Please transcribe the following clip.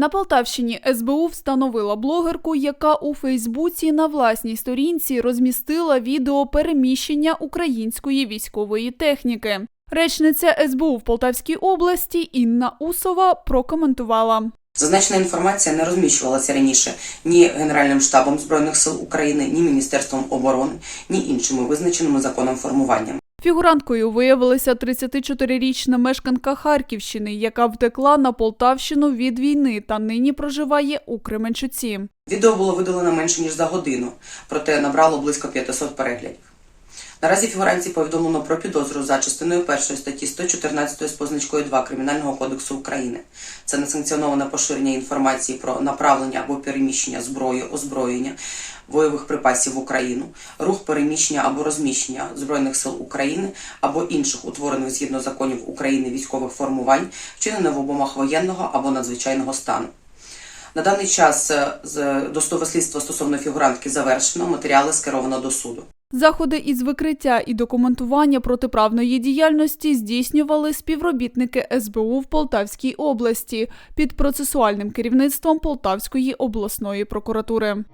На Полтавщині СБУ встановила блогерку, яка у Фейсбуці на власній сторінці розмістила відео переміщення української військової техніки. Речниця СБУ в Полтавській області Інна Усова прокоментувала. Зазначена інформація не розміщувалася раніше ні Генеральним штабом Збройних сил України, ні Міністерством оборони, ні іншими визначеними законом формуваннями. Фігуранткою виявилася 34-річна мешканка Харківщини, яка втекла на Полтавщину від війни та нині проживає у Кременчуці. Відео було видалено менше ніж за годину, проте набрало близько 500 переглядів. Наразі фігуранці повідомлено про підозру за частиною першої статті 114 з позначкою 2 Кримінального кодексу України. Це несанкціоноване поширення інформації про направлення або переміщення зброї, озброєння, бойових припасів в Україну, рух переміщення або розміщення збройних сил України або інших утворених згідно законів України військових формувань, вчинене в обомах воєнного або надзвичайного стану. На даний час е, досудове слідство стосовно фігурантки завершено, матеріали скеровано до суду. Заходи із викриття і документування протиправної діяльності здійснювали співробітники СБУ в Полтавській області під процесуальним керівництвом Полтавської обласної прокуратури.